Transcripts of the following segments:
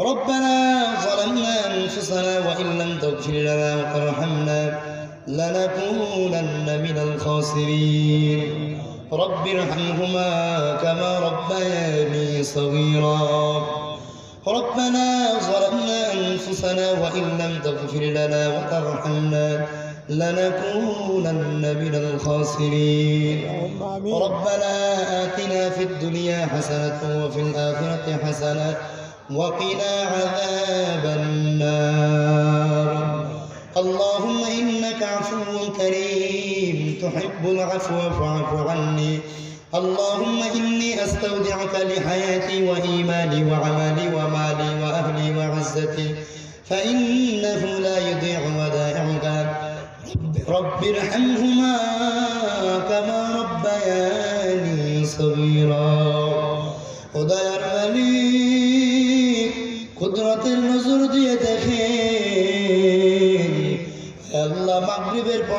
ربنا ظلمنا أنفسنا وإن لم تغفر لنا وترحمنا لنكونن من الخاسرين. رب ارحمهما كما ربياني صغيرا. ربنا ظلمنا أنفسنا وإن لم تغفر لنا وترحمنا لنكونن من الخاسرين. ربنا آتنا في الدنيا حسنة وفي الآخرة حسنة وقنا عذاب النار. اللهم إنك عفو كريم. تحب العفو فاعف عني. اللهم إني أستودعك لحياتي وإيماني وعملي ومالي وأهلي وعزتي. فإنه لا يضيع ودائعك. رب, ارحمهما كما ربياني صغيرا.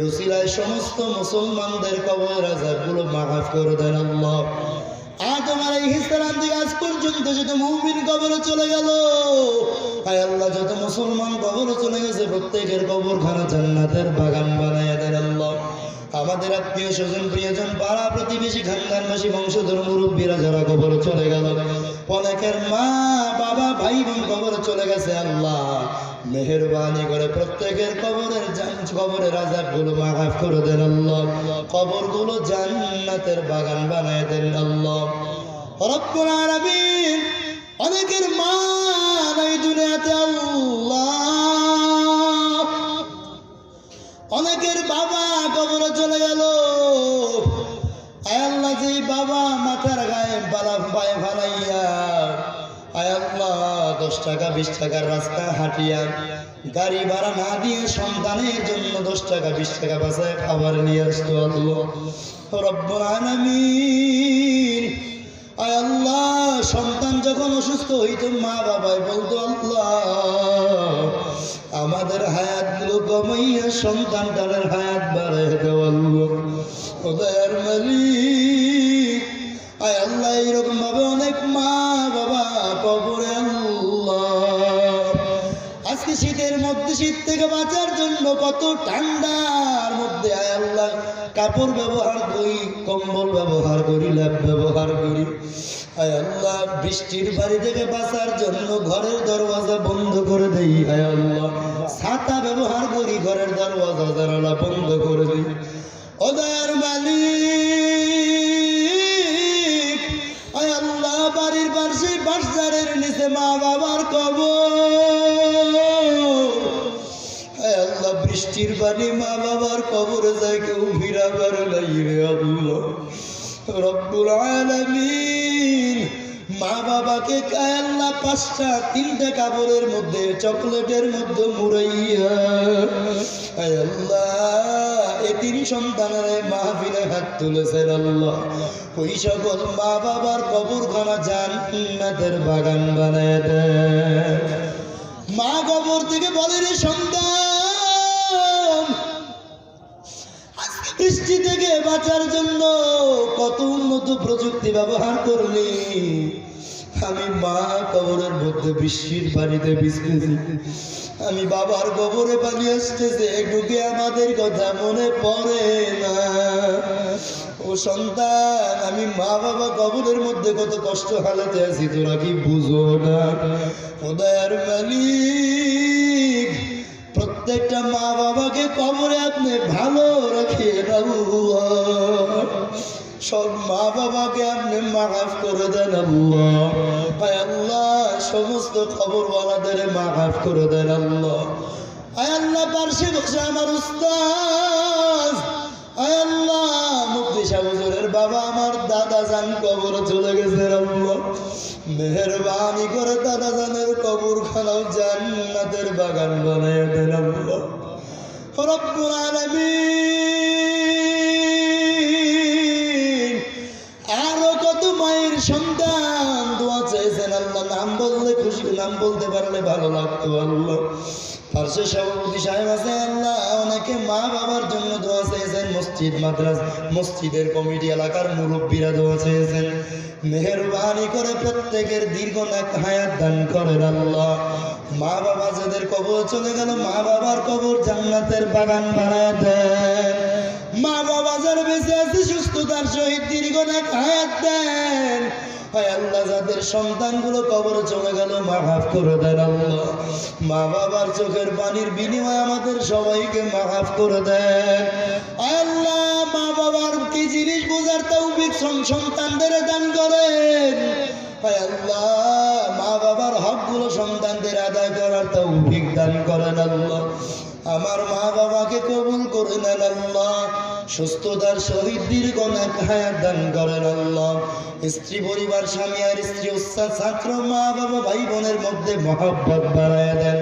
রুসিলায় সমস্ত মুসলমানদের কবর আজাবগুলো মাফ করে দেন আল্লাহ। যত কবরে চলে গেল আল্লাহ যত মুসলমান কবরে চলে গেছে, প্রত্যেকের কবর খানা জান্নাতের বাগান বানায় দেন আল্লাহ। আমাদের আত্মীয় স্বজন, প্রিয়জন, পাড়া প্রতিবেশী, খানদানবাসী, বংশধর, মুরব্বীরা যারা কবরে চলে গেল। অনেকের মা, বাবা ভাই বোন কবরে চলে গেছে, আল্লাহ। মেহরবানি করে প্রত্যেকের কবরের কবরের আজাবগুলো মাফ করে দেন আল্লাহ। কবরগুলো জান্নাতের বাগান বানায় দেন আল্লাহ। অনেকের মা টাকা, বিশ টাকার রাস্তা, হাঁটিয়া গাড়ি ভাড়া না দিয়ে সন্তানের জন্য দশ টাকা, বিশ টাকা বাসায় খাবার নিয়ে আসতো আল্লাহ। আয় আল্লাহ, সন্তান যখন অসুস্থ হইত, মা বাবাই বলতো, আল্লাহ, আমাদের হায়াতগুলো কমাইয়া সন্তানটার হায়াত বাড়াই দেওয়াল্লো ওদের মালিক মধ্যে শীত থেকে বাঁচার জন্য কত ঠান্ডার মধ্যে আয় আল্লাহ। কাপড় ব্যবহার করি, কম্বল ব্যবহার করি, ল্যাপ ব্যবহার করি। আয় আল্লাহ, বৃষ্টির বাড়ি থেকে বাঁচার জন্য ঘরের দরওয়াজা বন্ধ করে দেই, আয় আল্লাহ। ছাতা ব্যবহার করি, ঘরের দরওয়াজা, জানালা বন্ধ করে দিই। ওদার মালিক পানি মা বাবার কবরে যায় কেউ ফিরাবার নাই রে রব্বুল আলামিন, মা বাবাকে আয় আল্লাহ পাঁচটা, তিনটা কাপড়ের মধ্যে, চকলেটের মধ্যে মুড়াইয়া তিন সন্তানের মাহফিলে হাত তুলেছেন আল্লাহ। ওই সকল মা বাবার কবরখানা জান্নাতের বাগান বানায় দেয়। মা কবর থেকে বলে রে সন্তান বৃষ্টি থেকে বাঁচার জন্য কত উন্নত প্রযুক্তি ব্যবহার করলি? আমি মা কবরের মধ্যে বৃষ্টির পানিতে ভিজতেছি। আমি বাবার কবরে পানি আসতেছে, ঢুকে আমাদের কথা মনে পড়ে না। ও সন্তান, আমি মা বাবা কবরের মধ্যে কত কষ্ট হালাতে আছি, তোরা কি বুঝো না? উদয়ার মালিক প্রত্যেকটা মা বাবাকে কবরে আপনি ভালো রাখিয়ে আল্লাহ সব মা বাবাকে আপনি মাফ করে দেন আল্লাহ, সমস্ত খবরওয়ালাদের মাফ করে দেন আল্লাহ। আয় আল্লাহ পার্শ্বে বসে আমার উস্তাদ। আয় আল্লাহ মুক্তি সাহুজুরের বাবা আমার দাদা জান কবর চলে গেছে আল্লাহ। মেহরবানি করে দাদা জানের খানাও জান্নাতের বাগান বানায় দেন আল্লাহ। রব্বুল আলামিন বলতে ভালো লাগতো, আল্লাহ। পার্শ্ব সভাপতি সাহেব আছে, আল্লাহ অনেকে মা বাবার জন্য দোয়া চেয়েছেন, মসজিদ, মাদ্রাস, মসজিদের কমিটি এলাকার মুরব্বীরা দোয়া চেয়েছেন। মেহরবানি করে প্রত্যেকের দীর্ঘ নাক হায়াত দান করেন, আল্লাহ। মা বাবা যাদের কবর চলে গেল, মা বাবার কবর জান্নাতের বাগান বানায় দেন। মা বাবা যারা বেঁচে আছে, সুস্থতার সহিত দীর্ঘ নাক হায়াত দেন। আল্লাহ যাদের সন্তানগুলো কবরে চলে গেল মাফ করে দেন আল্লাহ। মা বাবার চোখের পানির বিনিময়ে আমাদের সবাইকে মাফ করে দেন। আল্লাহ মা বাবার কি জিনিস বোঝার তৌফিক সন- সন্তানদের দান করেন। আল্লাহ, মা বাবার হকগুলো সন্তানদের আদায় করার তৌফিক দান করেন আল্লাহ। আমার মা বাবাকে কবুল করে নেন আল্লাহ। সুস্থতার সহিত দীর্ঘ হায়াত দান করেন আল্লাহ। স্ত্রী পরিবার, স্বামী আর স্ত্রী উৎসাহ ছাত্র, মা বাবা ভাই বোনের মধ্যে মহাব্বত বাড়ায় দেন,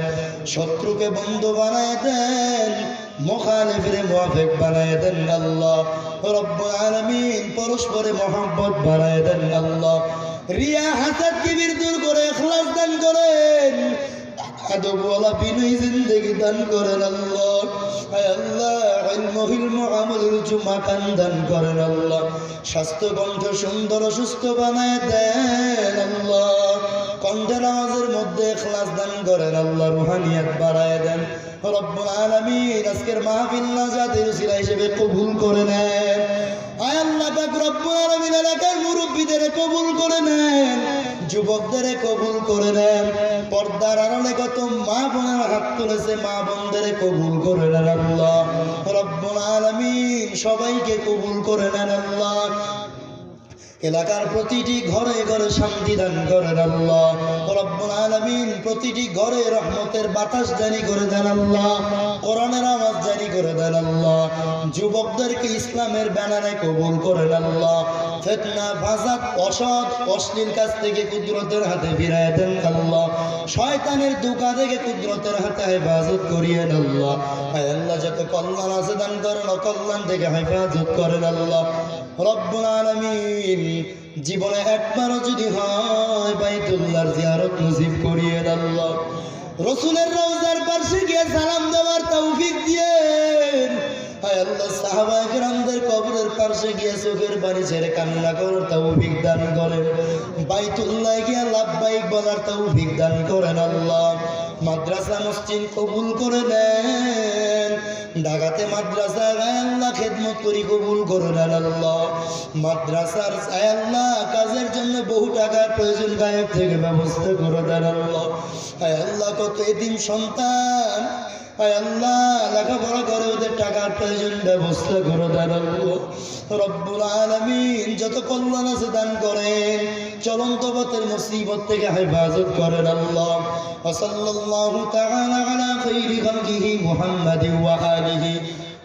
শত্রুকে বন্ধু বানায় দেন, মোখালেফের মুআফিক বানায় দেন আল্লাহ। রব্বুল আলামিন পরস্পরে মহব্বত বাড়ায় দেন আল্লাহ। রিয়া হাসাদ কিবির দূর করে ইখলাস দান করেন। আদবওয়ালা বিনয় জিন্দগি দান করেন আল্লাহ। আল্লাহ কান দান করেন আল্লাহ। স্বাস্থ্য কণ্ঠ সুন্দর, সুস্থ বানায় দেন আল্লাহ। মধ্যে ইখলাস দান করেন আল্লাহ, রুহানিয়াত বাড়ায় দেন। রব্বুল আলামিন আজকের মাহফিল নাজাতের উসিলা হিসেবে কবুল করে নেন। আয় আল্লাহ পাক রব্বুল আলামিন এলাকার মুরব্বীদের কবুল করে নেন, যুবকদের কবুল করে নেন। পর্দার আড়ালে কত মা বোনের হাত তুলেছে, মা বোনদের কবুল করে নেন আল্লাহ। রব্বুল আলমিন সবাইকে কবুল করে নেন আল্লাহ। এলাকার প্রতিটি ঘরে ঘরে শান্তি দান রব্বুল আলামিন প্রতিটি ঘরে রহমতের বাতাস জারি করে দেন আল্লাহ। কোরআনের আওয়াজ জারি করে দেন আল্লাহ। যুবকদেরকে ইসলামের ব্যানারে কবুল করেন আল্লাহ। ফেতনা ফাসাদ অসৎ, অশ্লীল কাছ থেকে কুদরতের হাতে ফিরায় দেন আল্লাহ। শয়তানের দুকা থেকে কুদরতের হাতে হেফাজত করিয়েন আল্লাহ। আল্লাহ, যত কল্যাণ আছে দান করেন, অকল্যাণ থেকে হেফাজত করেন আল্লাহ। রব্বুল আলামিন জীবনে একবারও যদি হয় বাইতুল্লাহর জিয়ারত নসিব করিয়ে আল্লাহ। রসুলের রওজার পাশে গিয়ে সালাম দেওয়ার তৌফিক হায় আল্লাহ সাহাবায়ে কেরামদের কবরের পাশে গিয়ে চোখের পানি ছেড়ে কান্না করার তৌফিক দান করেন। বাইতুল্লাহ গিয়ে লাভবাইক বলার তৌফিক দান করেন আল্লাহ। মাদ্রাসা মসজিদ কবুল করে নেন। ঢাকাতে মাদ্রাসা আল্লাহ খেদমত করি কবুল করে নেন আল্লাহ। মাদ্রাসার আল্লাহ কাজের জন্য বহু টাকার প্রয়োজন, গায়েব থেকে ব্যবস্থা করে দেন আল্লাহ। আল্লাহ, কত এদিন সন্তান। আল্লাহ লেখাপড়া করে ওদের টাকার প্রয়োজন ব্যবস্থা করে দেন আল্লাহ রব্বুল আলামিন যত কল্যাণ আছে দান করেন চলন্ত পথের মুসিবত থেকে হেফাজত করেন আল্লাহ ওসল্লাল্লাহু তাআলা আলা খাইরি খালকিহি মুহাম্মাদিন ওয়া আলিহি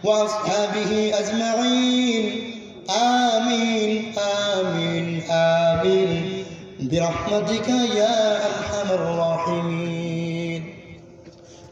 ওয়া আসহাবিহি আজমাইন আমিন আমিন আমিন برحمتك يا أرحم الراحمين